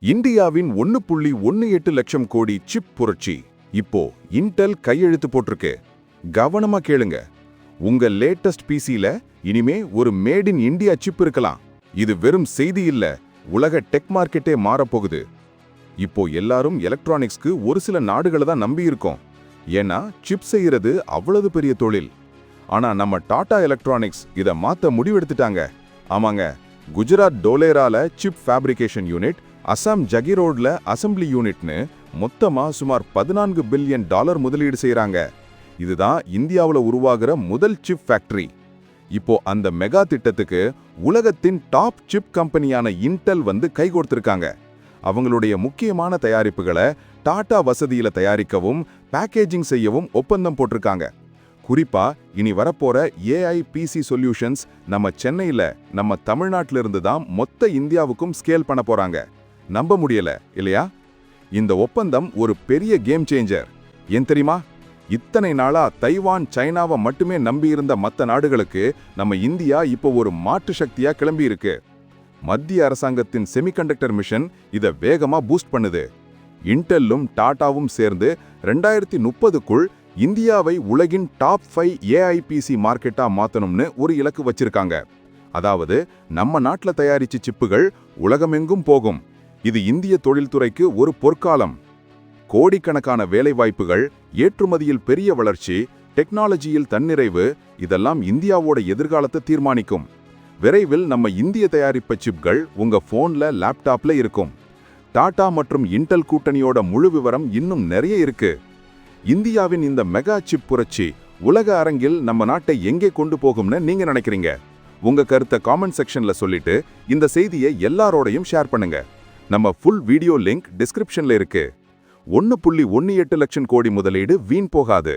இந்தியாவின் ஒன்னு புள்ளி ஒன்னு எட்டு லட்சம் கோடி சிப் புரட்சி. இப்போ இன்டெல் கையெழுத்து போட்டிருக்கு. கவனமா கேளுங்க. உங்க லேட்டஸ்ட் பிசில இனிமே ஒரு மேட் இன் இந்தியா சிப் இருக்கலாம். இது வெறும் செய்தி இல்ல. உலக டெக் மார்க்கெட்டே மாறப்போகுது. இப்போ எல்லாரும் எலக்ட்ரானிக்ஸ்க்கு ஒரு சில நாடுகளை தான் நம்பி இருக்கோம். ஏன்னா சிப் செய்யறது அவ்வளவு பெரிய தொழில். ஆனா நம்ம டாடா எலக்ட்ரானிக்ஸ் இத மாத்த முடிவெடுத்துட்டாங்க. ஆமாங்க. குஜராத் டோலேரால சிப் ஃபேப்ரிகேஷன் யூனிட் அசாம் ஜகிரோட்ல அசெம்பிளி யூனிட்னு மொத்தமாக சுமார் பதினான்கு பில்லியன் டாலர் முதலீடு செய்கிறாங்க இதுதான் இந்தியாவில் உருவாகிற முதல் சிப் ஃபேக்டரி. இப்போ அந்த மெகா திட்டத்துக்கு உலகத்தின் டாப் சிப் கம்பெனியான இன்டெல் வந்து கை கொடுத்திருக்காங்க அவங்களுடைய முக்கியமான தயாரிப்புகளை டாடா வசதியில் தயாரிக்கவும் பேக்கேஜிங் செய்யவும் ஒப்பந்தம் போட்டிருக்காங்க. குறிப்பா இனி வரப்போற ஏஐ பிசி சொல்யூஷன்ஸ் நம்ம சென்னையில் நம்ம தமிழ்நாட்டிலிருந்து தான் மொத்த இந்தியாவுக்கும் ஸ்கேல் பண்ண போறாங்க. நம்ப முடியல இல்லையா? இந்த ஒப்பந்தம் ஒரு பெரிய கேம் சேஞ்சர் ஏன் தெரியுமா? இத்தனை நாளா தைவான் சைனாவை மட்டுமே நம்பியிருந்த மற்ற நாடுகளுக்கு நம்ம இந்தியா இப்போ ஒரு மாற்று சக்தியா கிளம்பி இருக்கு மத்திய அரசாங்கத்தின் செமிகண்டக்டர் மிஷன் இதை வேகமா பூஸ்ட் பண்ணுது. இன்டெல்லும் டாடாவும் சேர்ந்து ரெண்டாயிரத்தி முப்பதுக்குள் இந்தியாவை உலகின் டாப் ஃபைவ் ஏஐபிசி மார்க்கெட்டா மாத்தணும்னு ஒரு இலக்கு வச்சிருக்காங்க. அதாவது நம்ம நாட்டில் தயாரிச்ச சிப்புகள் உலகமெங்கும் போகும். இது இந்திய தொழில்துறைக்கு ஒரு பொற்காலம். கோடிக்கணக்கான வேலைவாய்ப்புகள் ஏற்றுமதியில் பெரிய வளர்ச்சி டெக்னாலஜியில் தன்னிறைவு இதெல்லாம் இந்தியாவோட எதிர்காலத்தை தீர்மானிக்கும். விரைவில் நம்ம இந்திய தயாரிப்பு சிப்கள் உங்க போன்ல லேப்டாப்ல இருக்கும். டாடா மற்றும் இன்டெல் கூட்டணியோட முழு விவரம் இன்னும் நிறைய இருக்கு. இந்தியாவின் இந்த மெகா சிப் புரட்சி உலக அரங்கில் நம்ம நாட்டை எங்கே கொண்டு போகும்னு நீங்க நினைக்கிறீங்க? உங்க கருத்தை காமெண்ட் செக்ஷன்ல சொல்லிட்டு இந்த செய்தியை எல்லாரோடையும் ஷேர் பண்ணுங்க. நம்ம ஃபுல் வீடியோ லிங்க் டிஸ்கிரிப்ஷன்ல இருக்கு. ஒன்னு புள்ளி ஒன்னு எட்டு லட்சம் கோடி முதலீடு வீண் போகாது.